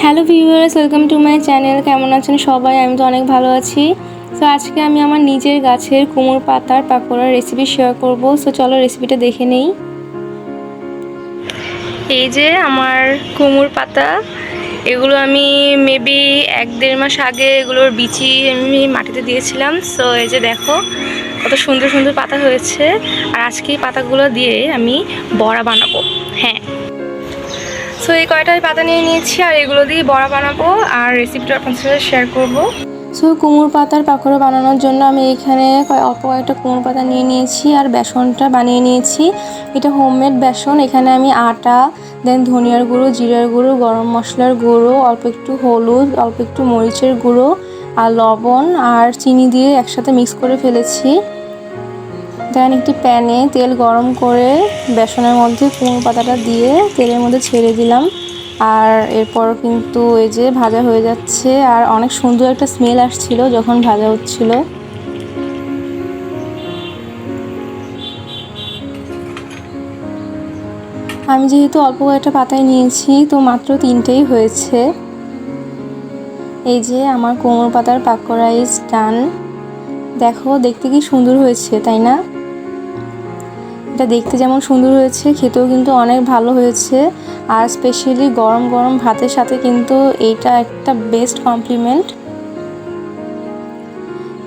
Hello viewers, welcome to my channel. কেমন আছেন সবাই? আমি তো অনেক ভালো আছি। সো আজকে আমি আমার নিজের গাছের কুমড়ো পাতার পাকোড়ার রেসিপি শেয়ার করব। সো চলো রেসিপিটা দেখে নেই। এই যে আমার কুমড় পাতা। এগুলো আমি মেবি এক দেড় মাস আগে এগুলোর বিচি আমি মাটিতে দিয়েছিলাম। সো এই যে দেখো, কত সুন্দর সুন্দর পাতা হয়েছে। আর আজকে এই পাতাগুলো দিয়ে আমি বড়া বানাবো। হ্যাঁ। সো এই কয়টা পাতা নিয়ে নিয়েছি আর এগুলো দিয়ে বড়া বানাবো আর রেসিপিটা আপনাদের সাথে শেয়ার করব। সো কুমড়ো পাতার পাকোড়া বানানোর জন্য আমি এখানে অল্প কয়েকটা কুমড়ো পাতা নিয়ে নিয়েছি আর বেসনটা বানিয়ে নিয়েছি। এটা হোমমেড বেসন। এখানে আমি আটা দেন ধনিয়ার গুঁড়ো, জিরার গুঁড়ো, গরম মশলার গুঁড়ো, অল্প একটু হলুদ, অল্প একটু মরিচের গুঁড়ো আর লবণ আর চিনি দিয়ে একসাথে মিক্স করে ফেলেছি। দেন একটি প্যানে তেল গরম করে বেসনের মধ্যে কুমড়ো পাতাটা দিয়ে তেলের মধ্যে ছেড়ে দিলাম। আর এরপর কিন্তু এই যে ভাজা হয়ে যাচ্ছে আর অনেক সুন্দর একটা স্মেল আসছিল যখন ভাজা হচ্ছিল। আমি যেহেতু অল্প কয়েকটা পাতায় নিয়েছি, তো মাত্র তিনটেই হয়েছে। এই যে আমার কোমর পাতার পাকোড়া ইজ ডান দেখো, দেখতে কি সুন্দর হয়েছে, তাই না? এটা দেখতে যেমন সুন্দর হয়েছে, খেতেও কিন্তু অনেক ভালো হয়েছে। আর স্পেশালি গরম গরম ভাতের সাথে কিন্তু এইটা একটা বেস্ট কমপ্লিমেন্ট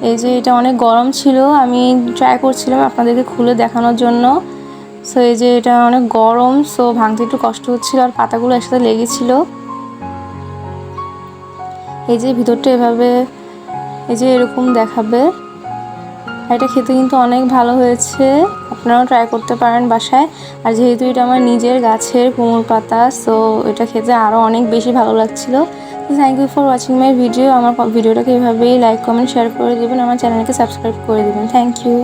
এই যে এটা অনেক গরম ছিল, আমি ট্রাই করছিলাম আপনাদেরকে খুলে দেখানোর জন্য। সো এই যে এটা অনেক গরম সো ভাঙতে একটু কষ্ট হচ্ছিল আর পাতাগুলো একসাথে লেগেছিল। এই যে ভিতরটা এভাবে, এই যে এরকম দেখাবে। এটা খেতে কিন্তু অনেক ভালো হয়েছে। আপনারাও ট্রাই করতে পারেন বাসায়। আর যেহেতু এটা আমার নিজের গাছের কুমড় পাতা সো এটা খেতে আরও অনেক বেশি ভালো লাগছিল। Thank you for watching my video আমার ভিডিওটাকে এভাবেই লাইক কমেন্ট শেয়ার করে দেবেন। আমার চ্যানেলকে সাবস্ক্রাইব করে দেবেন। Thank you